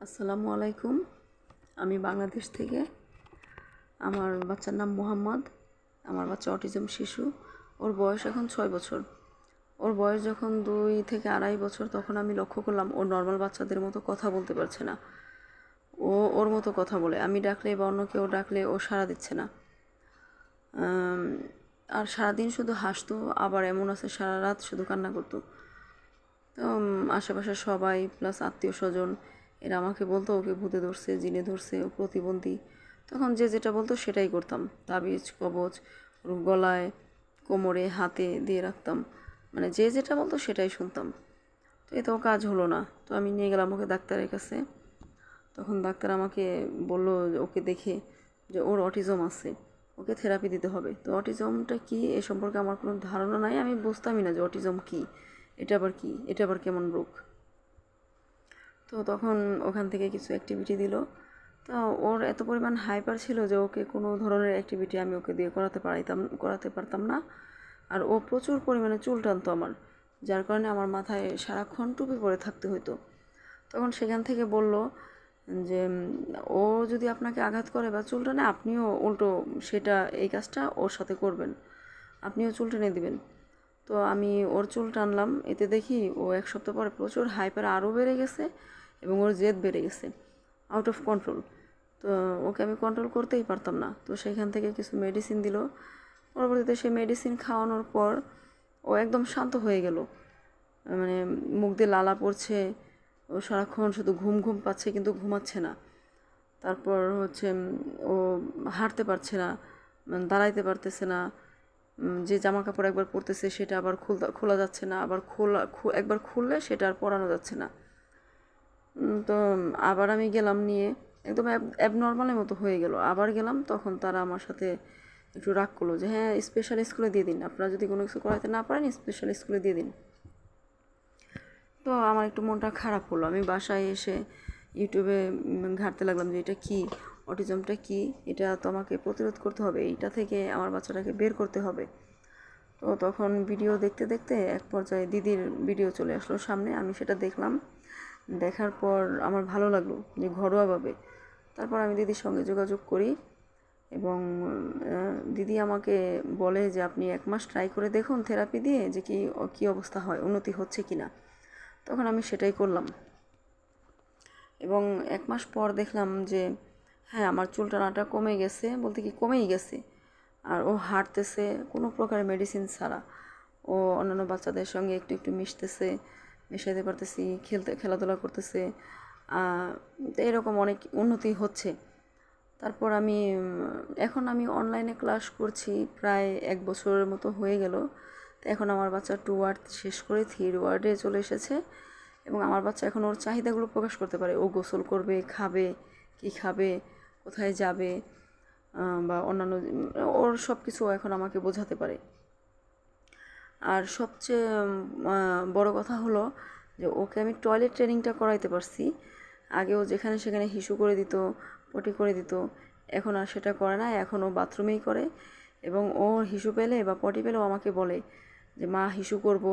আসসালামু আলাইকুম। আমি বাংলাদেশ থেকে। আমার বাচ্চার নাম মোহাম্মদ। আমার বাচ্চা অটিজম শিশু। ওর বয়স এখন ছয় বছর। ওর বয়স যখন দুই থেকে আড়াই বছর, তখন আমি লক্ষ্য করলাম ও নর্মাল বাচ্চাদের মতো কথা বলতে পারছে না। ও ওর মতো কথা বলে। আমি ডাকলে বা অন্য কেউ ডাকলে ও সাড়া দিচ্ছে না। আর সারাদিন শুধু হাসতো, আবার এমন আছে সারা রাত শুধু কান্না করতো। তো আশেপাশের সবাই প্লাস আত্মীয় স্বজন এরা আমাকে বলতো, ওকে ভূতে ধরছে, জিনে ধরছে, ও প্রতিবন্ধী। তখন যে যেটা বলতো সেটাই করতাম। তাবিজ, কবচ ওর গলায়, কোমরে, হাতে দিয়ে রাখতাম। মানে যে যেটা বলতো সেটাই শুনতাম। তো এতেও কাজ হলো না। তো আমি নিয়ে গেলাম ওকে ডাক্তারের কাছে। তখন ডাক্তার আমাকে বলল ওকে দেখে যে ওর অটিজম আছে, ওকে থেরাপি দিতে হবে। তো অটিজমটা কি? এ সম্পর্কে আমার কোনো ধারণা নাই। আমি বুঝতামই না যে অটিজম কি। এটা আবার কি? এটা আবার কেমন রোগ? তো তখন ওখান থেকে কিছু অ্যাক্টিভিটি দিল। তো ওর এত পরিমাণ হাইপার ছিল যে ওকে কোনো ধরনের অ্যাক্টিভিটি আমি ওকে দিয়ে করাতে পারাইতাম করাতে পারতাম না। আর ও প্রচুর পরিমাণে চুল টানতো আমার, যার কারণে আমার মাথায় সারাক্ষণ টুপি পরে থাকতে হতো তখন সেখান থেকে বলল যে, ও যদি আপনাকে আঘাত করে বা চুল টানে, আপনিও উল্টো সেটা, এই কাজটা ওর সাথে করবেন। আপনিও চুল টেনে দিবেন। তো আমি ওর চুল টানলাম। এতে দেখি ও এক সপ্তাহ পরে প্রচুর হাইপার আরও বেড়ে গেছে এবং ওর জেদ বেড়ে গেছে আউট অফ কন্ট্রোল তো ওকে আমি কন্ট্রোল করতেই পারতাম না। তো সেখান থেকে কিছু মেডিসিন দিল। পরবর্তীতে সেই মেডিসিন খাওয়ানোর পর ও একদম শান্ত হয়ে গেল। মানে মুখ দিয়ে লালা পড়ছে, ও সারাক্ষণ শুধু ঘুম ঘুম পাচ্ছে কিন্তু ঘুমাচ্ছে না। তারপর হচ্ছে, ও হাঁটতে পারছে না মানে দাঁড়াইতে পারতেছে না। যে জামা কাপড় একবার পরতেছে সেটা আবার খুলতে, খোলা যাচ্ছে না, আবার খোলা একবার খুললে সেটা আর পরানো যাচ্ছে না। তো আবার আমি গেলাম নিয়ে, একদম অ্যাবনর্মালের মতো হয়ে গেল। আবার গেলাম, তখন তারা আমার সাথে একটু রাগ করল যে হ্যাঁ স্পেশাল স্কুলে দিয়ে দিন, আপনারা যদি কোনো কিছু করাতে না পারেন স্পেশাল স্কুলে দিয়ে দিন। তো আমার একটু মনটা খারাপ হলো। আমি বাসায় এসে ইউটিউবে ঘাঁটতে লাগলাম যে, এটা কি? অটিজমটা কি? এটা তো আমাকে প্রতিরোধ করতে হবে। এইটা থেকে আমার বাচ্চাটাকে বের করতে হবে। তো তখন ভিডিও দেখতে দেখতে এক পর্যায়ে দিদির ভিডিও চলে আসলো সামনে। আমি সেটা দেখলাম। দেখার পর আমার ভালো লাগল যে ঘরোয়াভাবে। তারপর আমি দিদির সঙ্গে যোগাযোগ করি এবং দিদি আমাকে বলে যে, আপনি এক মাস ট্রাই করে দেখুন থেরাপি দিয়ে যে কি, কী অবস্থা হয়, উন্নতি হচ্ছে কি না তখন আমি সেটাই করলাম। এবং এক মাস পর দেখলাম যে হ্যাঁ আমার চুল টানাটা কমে গেছে বলতে কি কমেই গেছে। আর ও হাঁটতেছে কোনো প্রকার মেডিসিন ছাড়া। ও অন্যান্য বাচ্চাদের সঙ্গে একটু একটু মিশতেছে, মেশাইতে পারতেছি, খেলতে, খেলাধুলা করতেছে এরকম অনেক উন্নতি হচ্ছে। তারপর আমি, এখন আমি অনলাইনে ক্লাস করছি প্রায় এক বছরের মতো হয়ে গেল। তো এখন আমার বাচ্চা টু ওয়ার্ড শেষ করে থ্রি ওয়ার্ডে চলে এসেছে এবং আমার বাচ্চা এখন ওর চাহিদাগুলো প্রকাশ করতে পারে। ও গোসল করবে, খাবে, কি খাবে কোথায় যাবে বা অন্যান্য, ওর সব কিছু এখন আমাকে বোঝাতে পারে। আর সবচেয়ে বড় কথা হলো যে ওকে আমি টয়লেট ট্রেনিংটা করাইতে পারছি। আগেও যেখানে সেখানে হিসু করে দিত, পটি করে দিত, এখন আর সেটা করে না, এখন ও বাথরুমেই করে। এবং ও হিসু পেলে বা পটি পেলেও আমাকে বলে যে, মা, হিসু করব,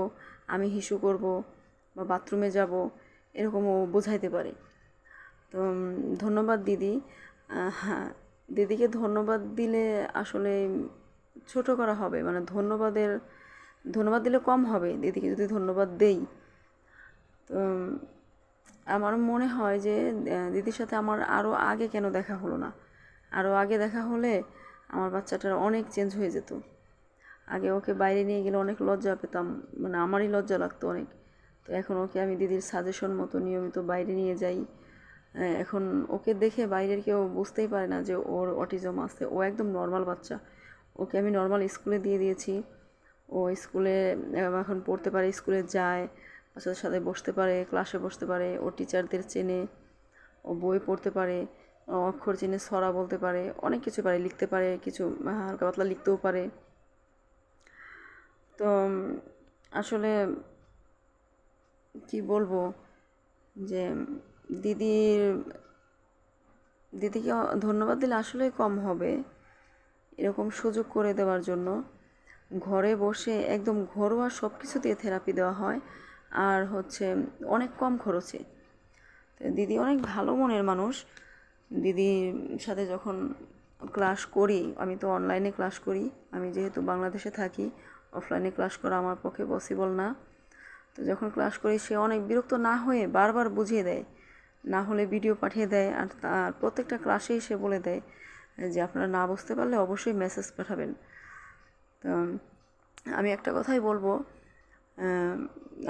আমি হিসু করব, বা বাথরুমে যাব। এরকম ও বোঝাইতে পারে। তো ধন্যবাদ দিদি। দিদিকে ধন্যবাদ দিলে আসলে ছোট করা হবে মানে ধন্যবাদের ধন্যবাদ দিলে কম হবে দিদিকে যদি ধন্যবাদ দেই। তো আমার মনে হয় যে দিদির সাথে আমার আরও আগে কেন দেখা হলো না? আরও আগে দেখা হলে আমার বাচ্চাটার অনেক চেঞ্জ হয়ে যেত। আগে ওকে বাইরে নিয়ে গেলে অনেক লজ্জা পেতাম মানে আমারই লজ্জা লাগতো অনেক। তো এখন ওকে আমি দিদির সাজেশন মতো নিয়মিত বাইরে নিয়ে যাই। হ্যাঁ, এখন ওকে দেখে বাইরের কেউ বুঝতেই পারে না যে ওর অটিজম আছে। ও একদম নর্মাল বাচ্চা। ওকে আমি নর্মাল স্কুলে দিয়ে দিয়েছি। ও স্কুলে এখন পড়তে পারে, স্কুলে যায় বাচ্চাদের সাথে বসতে পারে ক্লাসে বসতে পারে, ও টিচারদের চেনে, ও বই পড়তে পারে অক্ষর চিনে ছড়া বলতে পারে, অনেক কিছু পারে, লিখতে পারে, কিছু হালকা পাতলা লিখতেও পারে। তো আসলে কি বলব যে দিদির দিদিকে ধন্যবাদ দিলে আসলেই কম হবে এরকম সুযোগ করে দেওয়ার জন্য। ঘরে বসে একদম ঘরোয়া সব কিছু দিয়ে থেরাপি দেওয়া হয় আর হচ্ছে অনেক কম খরচে। দিদি অনেক ভালো মনের মানুষ। দিদির সাথে যখন ক্লাস করি, আমি তো অনলাইনে ক্লাস করি, আমি যেহেতু বাংলাদেশে থাকি, অফলাইনে ক্লাস করা আমার পক্ষে পসিবল না। তো যখন ক্লাস করি, সে অনেক বিরক্ত না হয়ে বারবার বুঝিয়ে দেয় না হলে ভিডিও পাঠিয়ে দেয় আর তার প্রত্যেকটা ক্লাসেই সে বলে দেয় যে আপনারা না বুঝতে পারলে অবশ্যই মেসেজ পাঠাবেন। তো, আমি একটা কথাই বলব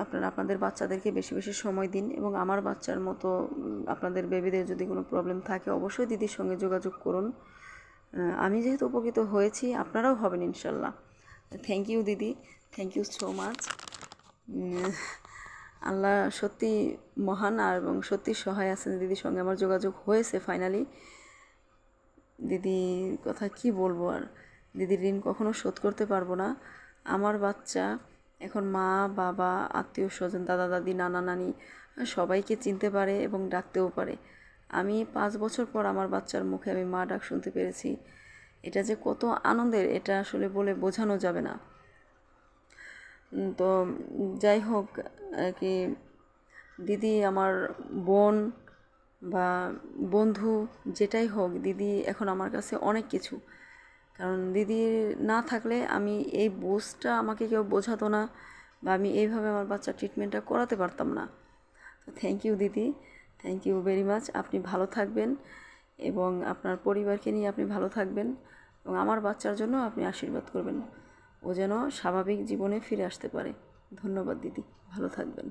আপনারা আপনাদের বাচ্চাদেরকে বেশি বেশি সময় দিন এবং আমার বাচ্চার মতো আপনাদের বেবিদের যদি কোনো প্রবলেম থাকে অবশ্যই দিদির সঙ্গে যোগাযোগ করুন। আমি যেহেতু উপকৃত হয়েছি, আপনারাও হবেন ইনশাল্লাহ। থ্যাংক ইউ দিদি। থ্যাংক ইউ সো মাচ আল্লাহ সত্যি মহান আর এবং সত্যি সহায় আছেন দিদির সঙ্গে আমার যোগাযোগ হয়েছে ফাইনালি দিদির কথা কি বলব আর? দিদির ঋণ কখনো শোধ করতে পারব না। আমার বাচ্চা, এখন মা, বাবা, আত্মীয় স্বজন, দাদা, দাদি, নানা, নানি, সবাইকে চিনতে পারে এবং ডাকতেও পারে। আমি পাঁচ বছর পর আমার বাচ্চার মুখে আমি মা ডাক শুনতে পেরেছি। এটা যে কত আনন্দের, এটা আসলে বলে বোঝানো যাবে না। তো যাই হোক কি দিদি আমার বোন বা বন্ধু যেটাই হোক, দিদি এখন আমার কাছে অনেক কিছু। কারণ দিদি না থাকলে আমি এই বোঝটা আমাকে কেউ বোঝাতো না বা আমি এইভাবে আমার বাচ্চার ট্রিটমেন্টটা করাতে পারতাম না। তো থ্যাংক ইউ দিদি। থ্যাংক ইউ ভেরি মাচ আপনি ভালো থাকবেন এবং আপনার পরিবারকে নিয়ে আপনি ভালো থাকবেন এবং আমার বাচ্চার জন্য আপনি আশীর্বাদ করবেন। ও যেন স্বাভাবিক জীবনে ফিরে আসতে পারে। ধন্যবাদ দিদি ভালো থাকবেন।